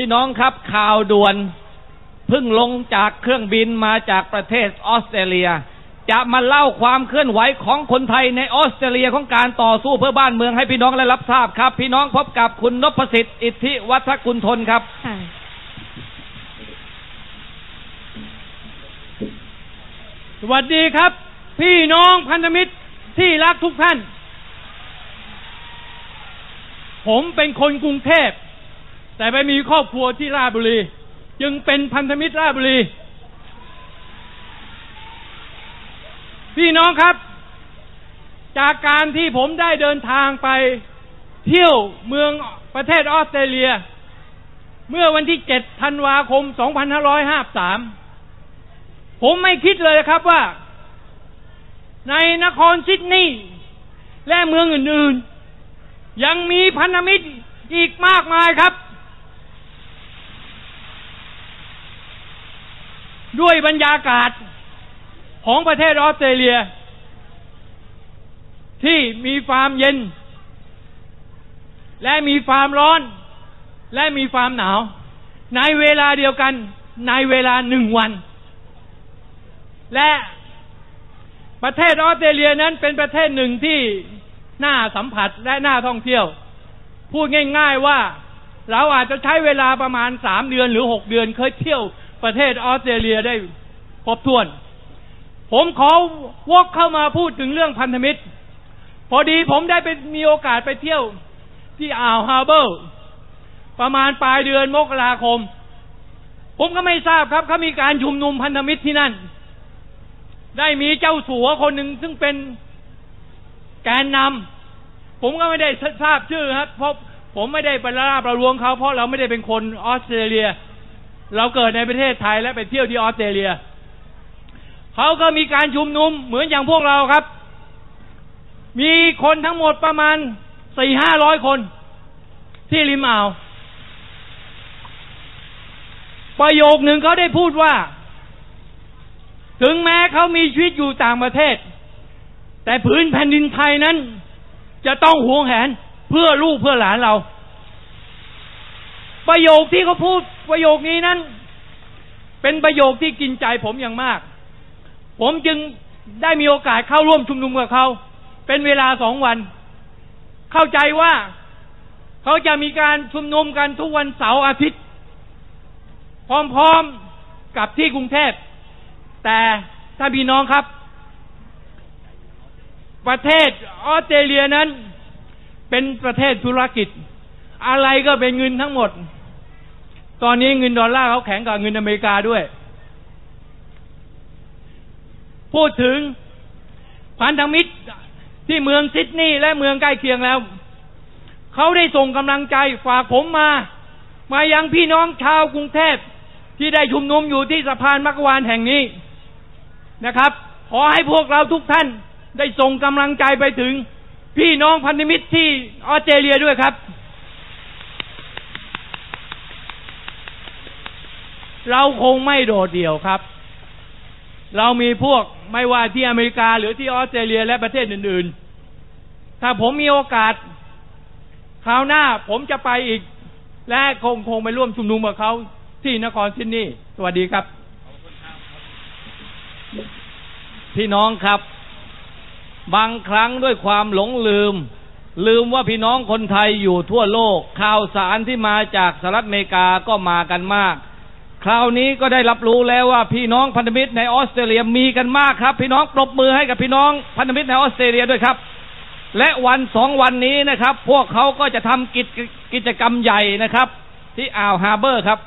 พี่น้องครับข่าวด่วนเพิ่งลงจากเครื่องบินมาจากประเทศออสเตรเลีย จะมาเล่าความเคลื่อนไหวของคนไทยในออสเตรเลียของการต่อสู้เพื่อบ้านเมืองให้พี่น้องได้รับทราบครับ พี่น้องพบกับคุณนพสิทธิ์อิทธิวัฒกุลทนครับสวัสดีครับ พี่น้องพันธมิตรที่รักทุกท่าน ผมเป็นคนกรุงเทพ แต่ไปมีครอบครัวที่ราชบุรี จึงเป็นพันธมิตรราชบุรี พี่น้องครับ จากการที่ผมได้เดินทางไปเที่ยวเมืองประเทศออสเตรเลีย เมื่อวันที่7ธันวาคม 2553 ผมไม่คิดเลยครับว่า ในนครซิดนีย์และเมืองอื่นๆ ยังมีพันธมิตรอีกมากมายครับ ด้วยบรรยากาศของประเทศออสเตรเลีย ที่มีความเย็น และมีความร้อน และมีความหนาว ในเวลาเดียวกันในเวลาหนึ่งวัน และประเทศออสเตรเลียนั้นเป็นประเทศหนึ่งที่น่าสัมผัสและน่าท่องเที่ยว พูดง่าย ๆว่าเราอาจจะใช้เวลาประมาณสามเดือนหรือหกเดือนเคยเที่ยว ประเทศออสเตรเลียได้ครบถ้วน ผมขอวกเข้ามาพูดถึงเรื่องพันธมิตร พอดีผมได้ไปมีโอกาสไปเที่ยวที่อ่าวฮาร์เบอร์ ประมาณปลายเดือนมกราคม ผมก็ไม่ทราบครับเขามีการชุมนุมพันธมิตรที่นั่น ได้มีเจ้าสัวคนหนึ่งซึ่งเป็นแกนนำผมก็ไม่ได้ทราบชื่อครับเพราะผมไม่ได้ไปล่าประลวงเขาเพราะเราไม่ได้เป็นคนออสเตรเลีย เราเกิดในประเทศไทยและไปเที่ยวที่ออสเตรเลียเขาก็มีการชุมนุมเหมือนอย่างพวกเราครับ มีคนทั้งหมดประมาณสี่ห้าร้อยคน ที่ริมอ่าวประโยคหนึ่งเขาได้พูดว่า ถึงแม้เขามีชีวิตอยู่ต่างประเทศ แต่ผืนแผ่นดินไทยนั้น จะต้องหวงแหนเพื่อลูกเพื่อหลานเรา ประโยคที่เขาพูด ประโยคนี้นั้น เป็นประโยคที่กินใจผมอย่างมาก ผมจึงได้มีโอกาสเข้าร่วมชุมนุมกับเขา เป็นเวลาสองวัน เข้าใจว่าเขาจะมีการชุมนุมกันทุกวันเสาร์อาทิตย์ พร้อมๆกับที่กรุงเทพ แต่ถ้าพี่น้องครับ ประเทศออสเตรเลียนั้น เป็นประเทศธุรกิจ อะไรก็เป็นเงินทั้งหมด ตอนนี้เงินดอลลาร์เขาแข็งกว่าเงินอเมริกาด้วย พูดถึงพันธมิตรที่เมืองซิดนีย์และเมืองใกล้เคียงแล้ว เขาได้ส่งกำลังใจฝากผมมา มายังพี่น้องชาวกรุงเทพที่ได้ชุมนุมอยู่ที่สะพานมักวานแห่งนี้นะครับ ขอให้พวกเราทุกท่านได้ส่งกำลังใจไปถึง พี่น้องพันธมิตรที่ออสเตรเลียด้วยครับ เราคงไม่โดดเดี่ยวครับ เรามีพวกไม่ว่าที่อเมริกาหรือที่ออสเตรเลียและประเทศอื่น ๆ ถ้าผมมีโอกาสคราวหน้าผมจะไปอีก และคงคงไปร่วมชุมนุมกับเขาที่นครซิดนีย์สวัสดีครับ พี่น้องครับ บางครั้งด้วยความหลงลืม ลืมว่าพี่น้องคนไทยอยู่ทั่วโลกข่าวสารที่มาจากสหรัฐอเมริกาก็มากันมาก คราวนี้ก็ได้รับรู้แล้วว่าพี่น้องพันธมิตรในออสเตรเลียมีกันมากครับ พี่น้องปรบมือให้กับพี่น้องพันธมิตรในออสเตรเลียด้วยครับ และวันสองวันนี้นะครับ พวกเขาก็จะทำกิจกิจกรรมใหญ่นะครับ ที่อ่าวฮาร์เบอร์ครับ